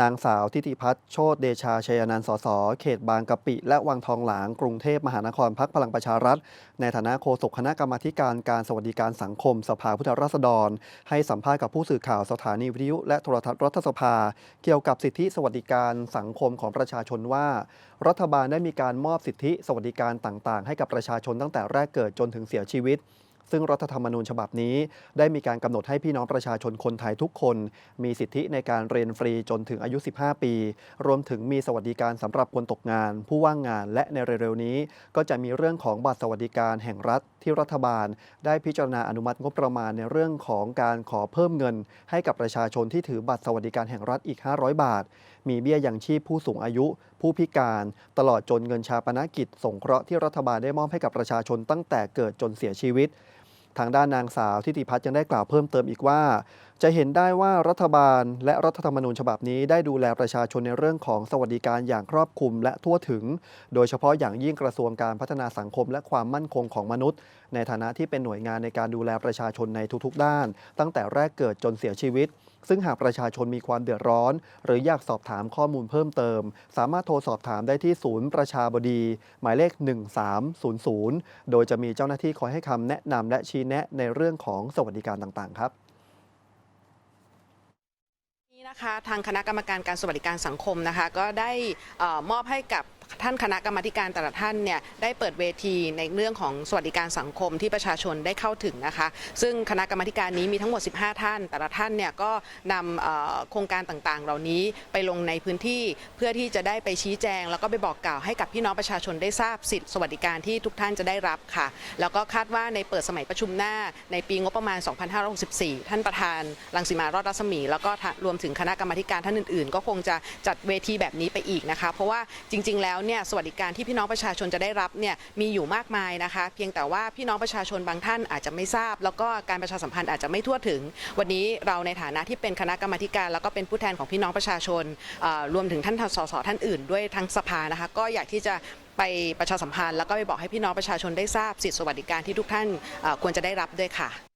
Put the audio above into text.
นางสาวทิติพัฒน์โชตเดชาชัยนันท์สส เขตบางกะปิ และวังทองหลาง กรุงเทพมหานครพักพลังประชารัฐ ในฐานะโฆษกคณะกรรมาธิการการสวัสดิการสังคม สภาผู้แทนราษฎร ให้สัมภาษณ์กับผู้สื่อข่าวสถานีวิทยุและโทรทัศน์รัฐสภา เกี่ยวกับสิทธิสวัสดิการสังคมของประชาชนว่า รัฐบาลได้มีการมอบสิทธิสวัสดิการต่าง ๆ ให้กับประชาชนตั้งแต่แรกเกิดจนถึงเสียชีวิต ซึ่งรัฐธรรมนูญฉบับนี้ ได้มีการกำหนดให้พี่น้องประชาชนคนไทยทุกคน มีสิทธิในการเรียนฟรีจนถึงอายุ 15 ปี รวมถึงมีสวัสดิการสำหรับคนตกงาน ผู้ว่างงานและในเร็วๆนี้ ก็จะมีเรื่องของบัตรสวัสดิการแห่งรัฐที่รัฐบาล ได้พิจารณาอนุมัติงบประมาณในเรื่องของการขอเพิ่มเงิน ให้กับประชาชนที่ถือบัตรสวัสดิการแห่งรัฐอีก 500 บาท มีเบี้ยยังชีพผู้สูงอายุ ผู้พิการ ตลอดจนเงินชาปนกิจ สงเคราะห์ที่รัฐบาลได้มอบให้กับประชาชนตั้งแต่เกิดจนเสียชีวิต ทางด้านนางสาวทิติพัฒน์ยังได้กล่าวเพิ่มเติมอีกว่า จะเห็นได้ว่ารัฐบาลและรัฐธรรมนูญฉบับนี้ได้ดูแลประชาชนในเรื่องของสวัสดิการอย่างครอบคลุมและทั่วถึง โดยเฉพาะอย่างยิ่งกระทรวงการพัฒนาสังคมและความมั่นคงของมนุษย์ ในฐานะที่เป็นหน่วยงานในการดูแลประชาชนในทุกๆ ด้าน ตั้งแต่แรกเกิดจนเสียชีวิต ซึ่งหากประชาชนมีความเดือดร้อน หรืออยากสอบถามข้อมูลเพิ่มเติม สามารถโทรสอบถามได้ที่ศูนย์ประชาบดี หมายเลข 1300 โดยจะมีเจ้าหน้าที่คอยให้คำแนะนำและชี้แนะในเรื่องของสวัสดิการต่างๆ ครับ นี้นะคะทางคณะกรรมการการสวัสดิการสังคมนะคะก็ได้อมอบให้กับ ท่านคณะกรรมการแต่ละท่านเนี่ยได้เปิดเวทีในเรื่องของสวัสดิการสังคมที่ประชาชนได้เข้าถึงนะคะ ซึ่งคณะกรรมการนี้มีทั้งหมด 15 ท่าน แต่ละท่านเนี่ยก็นำโครงการต่างๆ เหล่านี้ไปลงในพื้นที่เพื่อที่จะได้ไปชี้แจง แล้วก็ไปบอกกล่าวให้กับพี่น้องประชาชนได้ทราบสิทธิสวัสดิการที่ทุกท่านจะได้รับค่ะ แล้วก็คาดว่าในเปิดสมัยประชุมหน้าในปีงบประมาณ 2564 ท่านประธานรังสิมารอดรัศมี แล้วก็รวมถึงคณะกรรมการท่านอื่น ๆ ก็คงจะจัดเวทีแบบนี้ไปอีกนะคะ เพราะว่าจริง ๆ แล้วเนี่ยสวัสดิการที่พี่น้องประชาชนจะได้รับเนี่ยมีอยู่มากมายนะคะ เพียงแต่ว่าพี่น้องประชาชนบางท่านอาจจะไม่ทราบ แล้วก็การประชาสัมพันธ์อาจจะไม่ทั่วถึง วันนี้เราในฐานะที่เป็นคณะกรรมการ แล้วก็เป็นผู้แทนของพี่น้องประชาชนรวมถึงท่านสสท่านอื่น ด้วยทั้งสภานะคะ ก็อยากที่จะไปประชาสัมพันธ์แล้วก็ไปบอกให้พี่น้องประชาชนได้ทราบสิทธิสวัสดิการที่ทุกท่านควรจะได้รับด้วยค่ะ